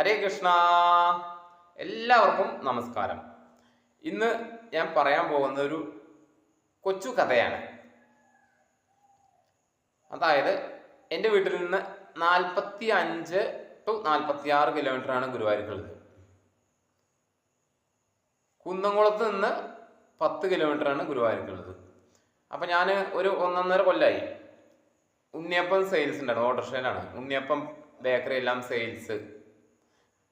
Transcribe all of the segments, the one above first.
ഹരേ കൃഷ്ണ. എല്ലാവർക്കും നമസ്കാരം. ഇന്ന് ഞാൻ പറയാൻ പോകുന്ന ഒരു കൊച്ചു കഥയാണ്. അതായത് എന്റെ വീട്ടിൽ നിന്ന് നാൽപ്പത്തി അഞ്ച് ടു നാൽപ്പത്തി ആറ് കിലോമീറ്ററാണ് ഗുരുവായൂർക്കുള്ളത്. കുന്നംകുളത്ത് നിന്ന് പത്ത് കിലോമീറ്ററാണ് ഗുരുവായൂർക്കുള്ളത്. അപ്പം ഞാൻ ഒരു ഒന്നൊന്നര കൊല്ലായി. ഉണ്ണിയപ്പം സെയിൽസ് ഉണ്ടായിരുന്നു ഓട്ടോറിക്ഷയിലാണ്. ഉണ്ണിയപ്പം ബേക്കറി എല്ലാം സെയിൽസ്.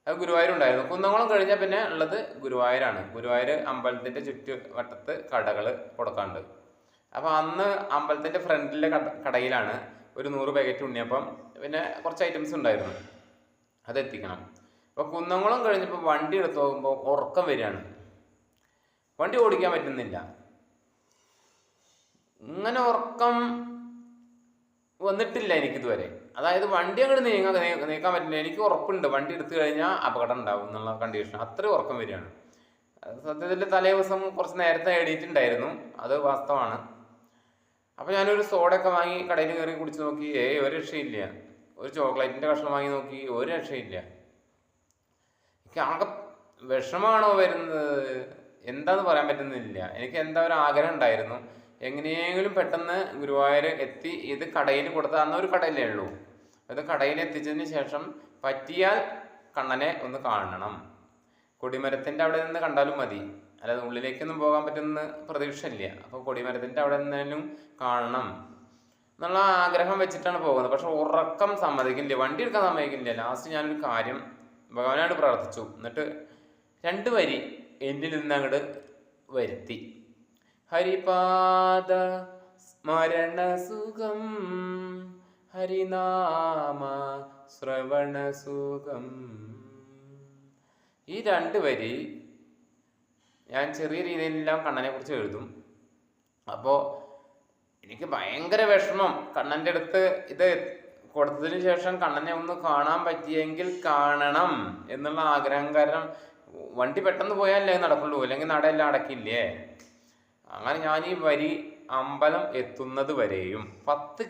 അത് ഗുരുവായൂരുണ്ടായിരുന്നു. കുന്നംകുളം കഴിഞ്ഞാൽ പിന്നെ ഉള്ളത് ഗുരുവായൂരാണ്. ഗുരുവായൂർ അമ്പലത്തിന്റെ ചുറ്റുവട്ടത്ത് കടകൾ കൊടുക്കാണ്ട്. അപ്പോൾ അന്ന് അമ്പലത്തിന്റെ ഫ്രണ്ടിലെ കട കടയിലാണ് ഒരു നൂറ് പാക്കറ്റ് ഉണ്ണിയപ്പം പിന്നെ കുറച്ച് ഐറ്റംസ് ഉണ്ടായിരുന്നു. അത് എത്തിക്കണം. അപ്പോൾ കുന്നംകുളം കഴിഞ്ഞപ്പോൾ വണ്ടി എടുത്ത് നോക്കുമ്പോൾ ഉറക്കം വരികയാണ്. വണ്ടി ഓടിക്കാൻ പറ്റുന്നില്ല. ഇങ്ങനെ ഉറക്കം വന്നിട്ടില്ല എനിക്കിതുവരെ. അതായത് വണ്ടി അങ്ങോട്ട് നീങ്ങാൻ നീക്കാൻ പറ്റില്ല. എനിക്ക് ഉറപ്പുണ്ട്. വണ്ടി എടുത്തു കഴിഞ്ഞാൽ അപകടം ഉണ്ടാവും എന്നുള്ള കണ്ടീഷൻ അത്രയും ഉറക്കം വരികയാണ്. സത്യത്തിൽ തലേ ദിവസം കുറച്ച് നേരത്തെ എഴുതിയിട്ടുണ്ടായിരുന്നു അത് വാസ്തവമാണ്. അപ്പോൾ ഞാനൊരു സോഡയൊക്കെ വാങ്ങി കടയിൽ കയറി കുടിച്ച് നോക്കി ഏയ് ഒരു രക്ഷയില്ല. ഒരു ചോക്ലേറ്റിന്റെ കഷ്ണം വാങ്ങി നോക്കി ഒരു രക്ഷയില്ല. എനിക്ക് ആകെ വിഷമാണോ വരുന്നത്? എന്താന്ന് പറയാൻ പറ്റുന്നില്ല. എനിക്ക് എന്താ ഒരു ആഗ്രഹം ഉണ്ടായിരുന്നു. എങ്ങനെയെങ്കിലും പെട്ടെന്ന് ഗുരുവായൂർ എത്തി ഇത് കടയിൽ കൊടുത്ത അന്ന് ഒരു കടയിലേ ഉള്ളൂ. അത് കടയിൽ എത്തിച്ചതിന് ശേഷം പറ്റിയാൽ കണ്ണനെ ഒന്ന് കാണണം. കൊടിമരത്തിന്റെ അവിടെ നിന്ന് കണ്ടാലും മതി. അല്ലാതെ ഉള്ളിലേക്കൊന്നും പോകാൻ പറ്റുന്ന പ്രതീക്ഷയില്ല. അപ്പോൾ കൊടിമരത്തിന്റെ അവിടെ നിന്നാലും കാണണം എന്നുള്ള ആഗ്രഹം വെച്ചിട്ടാണ് പോകുന്നത്. പക്ഷെ ഉറക്കം സമ്മതിക്കില്ല വണ്ടി എടുക്കാൻ സമ്മതിക്കില്ല. ലാസ്റ്റ് ഞാനൊരു കാര്യം ഭഗവാനോട് പ്രാർത്ഥിച്ചു. എന്നിട്ട് രണ്ട് വരി എന്നിൽ നിന്ന് അങ്ങോട്ട് വരുത്തി. ഹരിപാദ സ്മരണ സുഖം ഹരിനാമ ശ്രവണസുഖം ഈ രണ്ട് വരി ഞാൻ ചെറിയ രീതിയിലെല്ലാം കണ്ണനെ കുറിച്ച് എഴുതും. അപ്പോൾ എനിക്ക് ഭയങ്കര വിഷമം. കണ്ണന്റെ അടുത്ത് ഇത് കൊടുത്തതിന് ശേഷം കണ്ണനെ ഒന്ന് കാണാൻ പറ്റിയെങ്കിൽ കാണണം എന്നുള്ള ആഗ്രഹം കാരണം വണ്ടി പെട്ടെന്ന് പോയാലേ നടക്കുള്ളൂ. അല്ലെങ്കിൽ നടയെല്ലാം അടക്കില്ലേ? അങ്ങനെ ഞാൻ ഈ വരി അമ്പലം എത്തുന്നത് വരെയും പത്ത്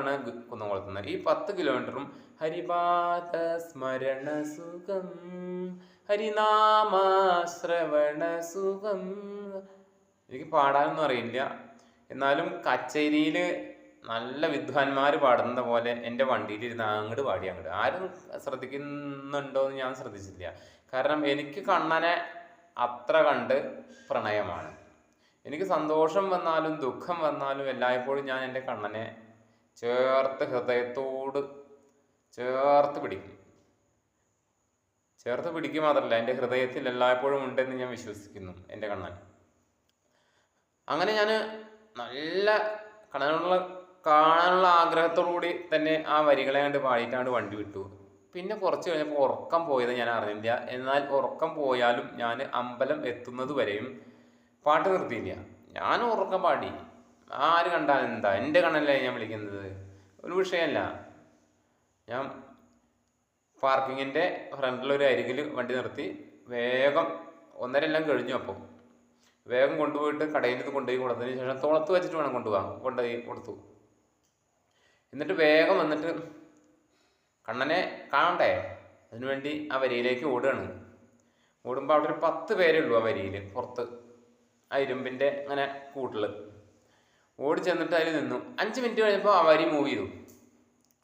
ആണ് കുന്നംകുളത്തുനിന്ന് ഈ പത്ത് കിലോമീറ്ററും ഹരിപാത സ്മരണ സുഖം ഹരിനാമ ശ്രവണ സുഖം. എനിക്ക് പാടാനൊന്നും അറിയില്ല. എന്നാലും കച്ചേരിയിൽ നല്ല വിദ്വാൻമാർ പാടുന്ന പോലെ എന്റെ വണ്ടിയിൽ ഇരുന്ന് അങ്ങോട്ട് പാടി അങ്ങോട്ട് ആരും ശ്രദ്ധിക്കുന്നുണ്ടോ എന്ന് ഞാൻ ശ്രദ്ധിച്ചില്ല കാരണം എനിക്ക് കണ്ണനെ അത്ര കണ്ട് പ്രണയമാണ്. എനിക്ക് സന്തോഷം വന്നാലും ദുഃഖം വന്നാലും എല്ലായ്പ്പോഴും ഞാൻ എന്റെ കണ്ണനെ ചേർത്ത് ഹൃദയത്തോട് ചേർത്ത് പിടിക്കും. ചേർത്ത് പിടിക്കുക മാത്രമല്ല എന്റെ ഹൃദയത്തിൽ എല്ലായ്പ്പോഴും ഉണ്ടെന്ന് ഞാൻ വിശ്വസിക്കുന്നു എന്റെ കണ്ണൻ. അങ്ങനെ ഞാൻ നല്ല കണ്ണനുള്ള കാണാനുള്ള ആഗ്രഹത്തോടു കൂടി തന്നെ ആ വരികളെ കണ്ട് പാടിയിട്ടാണ് വണ്ടി വിട്ടു. പിന്നെ കുറച്ച് കഴിഞ്ഞപ്പോൾ ഉറക്കം പോയത് ഞാൻ അറിഞ്ഞില്ല. എന്നാൽ ഉറക്കം പോയാലും ഞാൻ അമ്പലം എത്തുന്നത് വരെയും പാട്ട് നിർത്തിയില്ല ഞാൻ ഉറക്കം പാടി. ആര് കണ്ടാൽ എന്താ? എന്റെ കണ്ണല്ലേ ഞാൻ വിളിക്കുന്നത്? ഒരു വിഷയമല്ല. ഞാൻ പാർക്കിങ്ങിന്റെ ഫ്രണ്ടിലൊരു അരികിൽ വണ്ടി നിർത്തി വേഗം ഒന്നരെല്ലാം കഴിഞ്ഞു അപ്പോൾ വേഗം കൊണ്ടുപോയിട്ട് കടയിൽ നിന്ന് കൊണ്ടുപോയി കൊടുത്തതിന് ശേഷം തുളത്ത് വെച്ചിട്ട് വേണം കൊണ്ടുപോകാൻ. കൊണ്ടുപോയി കൊടുത്തു. എന്നിട്ട് വേഗം വന്നിട്ട് കണ്ണനെ കാണണ്ടേ? അതിനുവേണ്ടി ആ വരിയിലേക്ക് ഓടുകയാണ്. ഓടുമ്പോൾ അവിടെ ഒരു പത്ത് പേരേ ഉള്ളൂ ആ വരിയിൽ പുറത്ത്. ആ ഇരുമ്പിന്റെ അങ്ങനെ കൂട്ടിൽ ഓടി ചെന്നിട്ട് അതിൽ നിന്നു. അഞ്ച് മിനിറ്റ് കഴിഞ്ഞപ്പോൾ ആ വരി മൂവ് ചെയ്തു.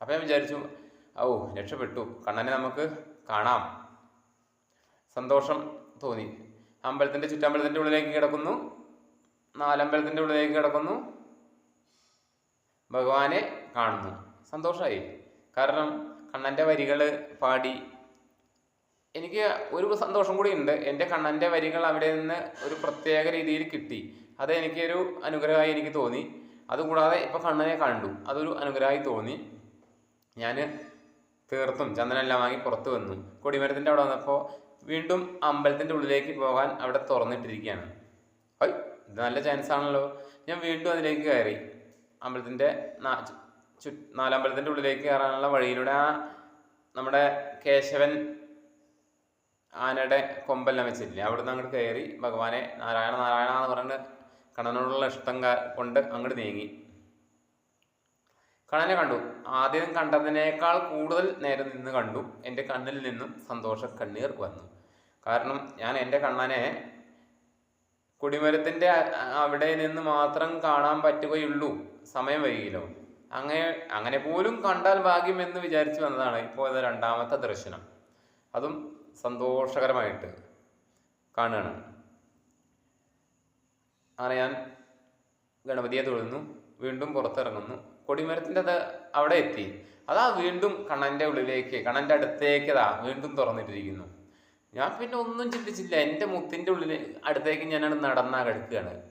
അപ്പം ഞാൻ വിചാരിച്ചു ഓ രക്ഷപ്പെട്ടു. കണ്ണനെ നമുക്ക് കാണാം. സന്തോഷം തോന്നി. അമ്പലത്തിന്റെ ചുറ്റമ്പലത്തിന്റെ ഉള്ളിലേക്ക് കിടക്കുന്നു. നാലമ്പലത്തിന്റെ ഉള്ളിലേക്ക് കിടക്കുന്നു. ഭഗവാനെ കാണുന്നു. സന്തോഷമായി കാരണം കണ്ണന്റെ വരികൾ പാടി എനിക്ക് ഒരു സന്തോഷം കൂടി ഉണ്ട് എന്റെ കണ്ണന്റെ വരികൾ അവിടെ നിന്ന് ഒരു പ്രത്യേക രീതിയിൽ കിട്ടി. അത് എനിക്കൊരു അനുഗ്രഹമായി എനിക്ക് തോന്നി. അതുകൂടാതെ ഇപ്പോൾ കണ്ണനെ കണ്ടു. അതൊരു അനുഗ്രഹമായി തോന്നി. ഞാൻ തീർത്തും ചന്ദനെല്ലാം വാങ്ങി പുറത്ത് വന്നു. കൊടിമരത്തിന്റെ അവിടെ വന്നപ്പോൾ വീണ്ടും അമ്പലത്തിന്റെ ഉള്ളിലേക്ക് പോകാൻ അവിടെ തുറന്നിട്ടിരിക്കുകയാണ്. ഓയ് ഇത് നല്ല ചാൻസ് ആണല്ലോ. ഞാൻ വീണ്ടും അതിലേക്ക് കയറി. അമ്പലത്തിന്റെ നാലമ്പലത്തിന്റെ ഉള്ളിലേക്ക് കയറാനുള്ള വഴിയിലൂടെ ആ നമ്മുടെ കേശവൻ ആനയുടെ കൊമ്പെല്ലാം വെച്ചിട്ടില്ലേ? അവിടുന്ന് അങ്ങോട്ട് കയറി ഭഗവാനെ നാരായണ നാരായണ എന്ന് പറഞ്ഞിട്ട് കണ്ണനോടുള്ള ഇഷ്ടം കൊണ്ട് അങ്ങോട്ട് നീങ്ങി. കണ്ണനെ കണ്ടു. ആദ്യം കണ്ടതിനേക്കാൾ കൂടുതൽ നേരം നിന്ന് കണ്ടു. എന്റെ കണ്ണിൽ നിന്നും സന്തോഷ കണ്ണീർ വന്നു. കാരണം ഞാൻ എന്റെ കണ്ണനെ കുടിമരത്തിന്റെ അവിടെ നിന്ന് മാത്രം കാണാൻ പറ്റുകയുള്ളൂ. സമയം വൈകിയല്ലോ അങ്ങനെ അങ്ങനെ പോലും കണ്ടാൽ ഭാഗ്യം എന്ന് വിചാരിച്ചു വന്നതാണ് ഇപ്പോൾ രണ്ടാമത്തെ ദർശനം. അതും സന്തോഷകരമായിട്ട് കാണുകയാണ്. അങ്ങനെ ഞാൻ ഗണപതിയെ തൊഴുന്നു വീണ്ടും പുറത്തിറങ്ങുന്നു. കൊടിമരത്തിന്റെ അത് അവിടെ എത്തി. അതാ വീണ്ടും കണ്ണന്റെ ഉള്ളിലേക്ക് കണ്ണന്റെ അടുത്തേക്ക് അതാ വീണ്ടും തുറന്നിട്ടിരിക്കുന്നു. ഞാൻ പിന്നെ ഒന്നും ചിന്തിച്ചില്ല. എന്റെ മുത്തിന്റെ ഉള്ളിൽ അടുത്തേക്ക് ഞാനത് നടന്നാ കിടക്കുകയാണ്.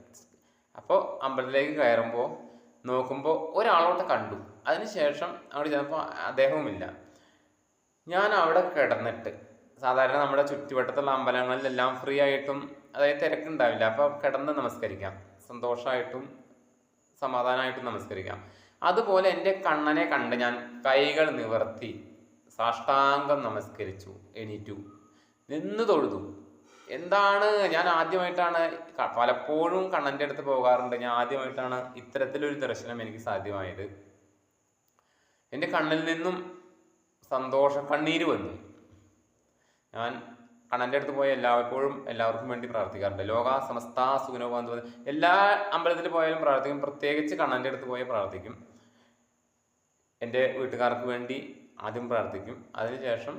അപ്പോൾ അമ്പലത്തിലേക്ക് കയറുമ്പോൾ നോക്കുമ്പോൾ ഒരാളോട്ട് കണ്ടു. അതിനുശേഷം അവിടെ ചെന്നപ്പോൾ അദ്ദേഹവുമില്ല. ഞാൻ അവിടെ കിടന്നിട്ട് സാധാരണ നമ്മുടെ ചുറ്റുവട്ടത്തുള്ള അമ്പലങ്ങളിലെല്ലാം ഫ്രീ ആയിട്ടും അതായത് തിരക്കുണ്ടാവില്ല. അപ്പോൾ കിടന്ന് നമസ്കരിക്കാം. സന്തോഷമായിട്ടും സമാധാനമായിട്ടും നമസ്കരിക്കാം. അതുപോലെ എന്റെ കണ്ണനെ കണ്ട് ഞാൻ കൈകൾ നിവർത്തി സാഷ്ടാംഗം നമസ്കരിച്ചു. എണീറ്റു. നിന്ന് തൊഴുതു. എന്താണ്? ഞാൻ ആദ്യമായിട്ടാണ് പലപ്പോഴും കണ്ണന്റെ അടുത്ത് പോകാറുണ്ട്. ഞാൻ ആദ്യമായിട്ടാണ് ഇത്തരത്തിലൊരു ദർശനം എനിക്ക് സാധ്യമായത്. എന്റെ കണ്ണിൽ നിന്നും സന്തോഷം കണ്ണീര് വന്നു. ഞാൻ കണ്ണന്റെ അടുത്ത് പോയ എല്ലായ്പ്പോഴും എല്ലാവർക്കും വേണ്ടി പ്രാർത്ഥിക്കാറുണ്ട്. ലോക സമസ്ത സുഖനോ എല്ലാ അമ്പലത്തിൽ പോയാലും പ്രാർത്ഥിക്കും. പ്രത്യേകിച്ച് കണ്ണന്റെ അടുത്ത് പോയി പ്രാർത്ഥിക്കും. എന്റെ വീട്ടുകാർക്ക് വേണ്ടി ആദ്യം പ്രാർത്ഥിക്കും. അതിനുശേഷം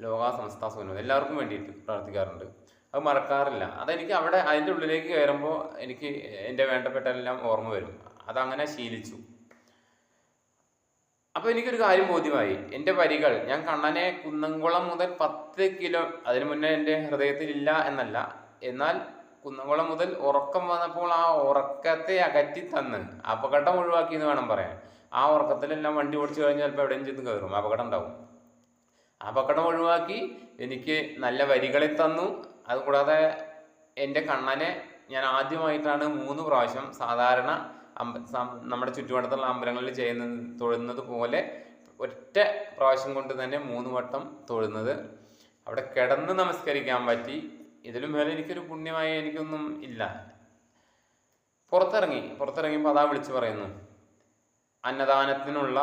ലോക സമസ്ത സുഖനോ എല്ലാവർക്കും വേണ്ടിയിട്ട് പ്രാർത്ഥിക്കാറുണ്ട്. അത് മറക്കാറില്ല. അതെനിക്ക് അവിടെ അതിന്റെ ഉള്ളിലേക്ക് കയറുമ്പോൾ എനിക്ക് എന്റെ വേണ്ടപ്പെട്ട എല്ലാം ഓർമ്മ വരും. അതങ്ങനെ ശീലിച്ചു. അപ്പോൾ എനിക്കൊരു കാര്യം ബോധ്യമായി. എന്റെ വരികൾ ഞാൻ കണ്ണനെ കുന്നംകുളം മുതൽ പത്ത് കിലോ അതിനു മുന്നേ എന്റെ ഹൃദയത്തിൽ ഇല്ല എന്നല്ല. എന്നാൽ കുന്നംകുളം മുതൽ ഉറക്കം വന്നപ്പോൾ ആ ഉറക്കത്തെ അകറ്റി തന്ന് അപകടം ഒഴിവാക്കി എന്ന് വേണം പറയാൻ. ആ ഉറക്കത്തിലെല്ലാം വണ്ടി ഓടിച്ചു കഴിഞ്ഞാൽ ചിലപ്പോൾ എവിടെയും ചെന്ന് കയറും അപകടം ഉണ്ടാവും. അപകടം ഒഴിവാക്കി എനിക്ക് നല്ല വരികളെ തന്നു. അതുകൂടാതെ എന്റെ കണ്ണനെ ഞാൻ ആദ്യമായിട്ടാണ് മൂന്ന് പ്രാവശ്യം സാധാരണ നമ്മുടെ ചുറ്റുവട്ടത്തുള്ള അമ്പലങ്ങളിൽ ചെയ്യുന്നത് തൊഴുന്നത് പോലെ ഒറ്റ പ്രാവശ്യം കൊണ്ട് തന്നെ മൂന്ന് വട്ടം തൊഴുന്നത്. അവിടെ കിടന്ന് നമസ്കരിക്കാൻ പറ്റി. ഇതിലും മേലെ എനിക്കൊരു പുണ്യമായി എനിക്കൊന്നും ഇല്ല. പുറത്തിറങ്ങി പുറത്തിറങ്ങിയപ്പോൾ അതാ വിളിച്ചു പറയുന്നു. അന്നദാനത്തിനുള്ള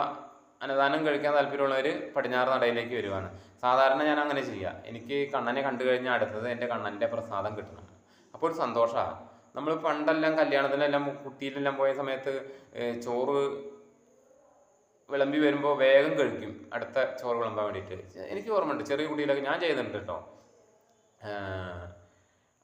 അന്നദാനം കഴിക്കാൻ താല്പര്യമുള്ളവർ പടിഞ്ഞാറ് നടയിലേക്ക് വരുവാണ്. സാധാരണ ഞാൻ അങ്ങനെ ചെയ്യുക എനിക്ക് കണ്ണനെ കണ്ടു കഴിഞ്ഞാൽ അടുത്തത് എന്റെ കണ്ണന്റെ പ്രസാദം കിട്ടണം. അപ്പോൾ ഒരു സന്തോഷമാണ് നമ്മൾ പണ്ടെല്ലാം കല്യാണത്തിനെല്ലാം കുട്ടിയിലെല്ലാം പോയ സമയത്ത് ചോറ് വിളമ്പി വരുമ്പോൾ വേഗം കഴിക്കും. അടുത്ത ചോറ് വിളമ്പാൻ വേണ്ടിയിട്ട്. എനിക്ക് ഓർമ്മയുണ്ട് ചെറിയ കുട്ടിയിലൊക്കെ ഞാൻ ചെയ്യുന്നുണ്ട് കേട്ടോ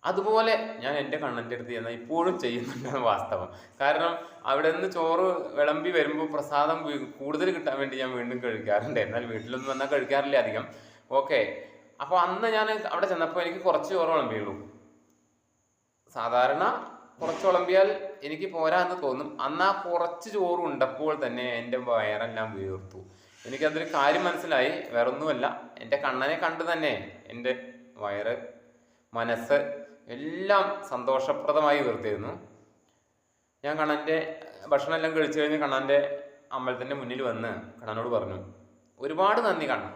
അതുപോലെ ഞാൻ എന്റെ കണ്ണന്റെ അടുത്ത് ചെന്നാൽ ഇപ്പോഴും ചെയ്യുന്നുണ്ട് വാസ്തവം. കാരണം അവിടെ നിന്ന് ചോറ് വിളമ്പി വരുമ്പോൾ പ്രസാദം കൂടുതൽ കിട്ടാൻ വേണ്ടി ഞാൻ വീണ്ടും കഴിക്കാറുണ്ട്. എന്നാൽ വീട്ടിലൊന്നും വന്നാൽ കഴിക്കാറില്ല അധികം. ഓക്കെ. അപ്പോൾ അന്ന് ഞാൻ അവിടെ ചെന്നപ്പോൾ എനിക്ക് കുറച്ച് ചോറ് വിളമ്പിയുള്ളൂ. സാധാരണ കുറച്ച് വിളമ്പിയാൽ എനിക്ക് പോരാ എന്ന് തോന്നും. അന്ന് ആ കുറച്ച് ചോറ് ഉണ്ടപ്പോൾ തന്നെ എന്റെ വയറെല്ലാം വീർത്തു. എനിക്കതൊരു കാര്യം മനസ്സിലായി. വേറൊന്നുമല്ല. എന്റെ കണ്ണനെ കണ്ടു തന്നെ എന്റെ വയറ് മനസ്സ് എല്ലാം സന്തോഷപ്രദമായി വീർത്തിരുന്നു. ഞാൻ കണ്ണന്റെ ഭക്ഷണം എല്ലാം കഴിച്ചു കഴിഞ്ഞ് കണ്ണന്റെ അമ്പലത്തിന്റെ മുന്നിൽ വന്ന് കണ്ണനോട് പറഞ്ഞു ഒരുപാട് നന്ദി കണ്ണൻ.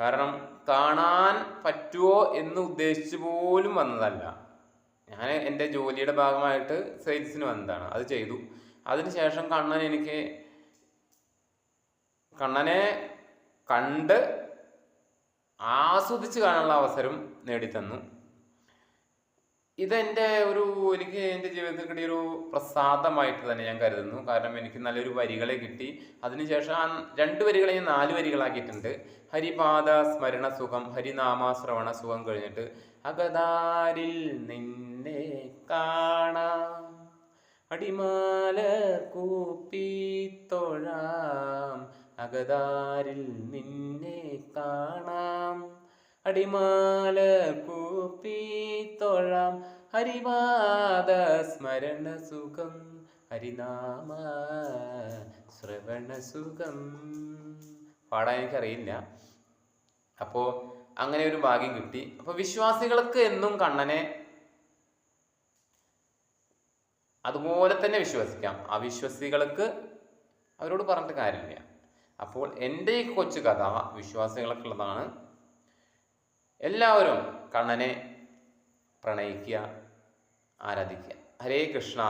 കാരണം കാണാൻ പറ്റുമോ എന്ന് ഉദ്ദേശിച്ചു പോലും വന്നതല്ല. ഞാൻ എന്റെ ജോലിയുടെ ഭാഗമായിട്ട് സെയിൽസിന് വന്നതാണ്. അത് ചെയ്തു. അതിനുശേഷം കണ്ണൻ എനിക്ക് കണ്ണനെ കണ്ട് ആസ്വദിച്ച് കാണാനുള്ള അവസരം നേടിത്തന്നു. ഇതെന്റെ ഒരു എനിക്ക് എന്റെ ജീവിതത്തിൽ കിട്ടിയ ഒരു പ്രസാദമായിട്ട് തന്നെ ഞാൻ കരുതുന്നു. കാരണം എനിക്ക് നല്ലൊരു വരികളെ കിട്ടി. അതിനുശേഷം ആ രണ്ട് വരികളെ ഞാൻ നാല് വരികളാക്കിയിട്ടുണ്ട്. ഹരിപാദ സ്മരണ സുഖം ഹരിനാമ ശ്രവണ സുഖം കഴിഞ്ഞിട്ട് അകതാരിൽ നിന്നെ കാണാം. അടിമാല കൂപ്പി തൊഴാം. അകതാരിൽ നിന്നെ കാണാം. അടിമാല കൂപ്പി ഹരിവാദ സ്മരണ സുഖം ഹരിനാമ ശ്രവണ സുഖം. പാടാൻ എനിക്കറിയില്ല. അപ്പോൾ അങ്ങനെ ഒരു ഭാഗ്യം കിട്ടി. അപ്പോൾ വിശ്വാസികൾക്ക് എന്നും കണ്ണനെ അതുപോലെ തന്നെ വിശ്വസിക്കാം. അവിശ്വസികൾക്ക് അവരോട് പറഞ്ഞിട്ട് കാര്യമില്ല. അപ്പോൾ എന്റെ ഈ കൊച്ചു കഥ വിശ്വാസികൾക്കുള്ളതാണ്. എല്ലാവരും കണ്ണനെ പ്രണയിക്കുക ആരാധിക്കുക ഹരേ കൃഷ്ണ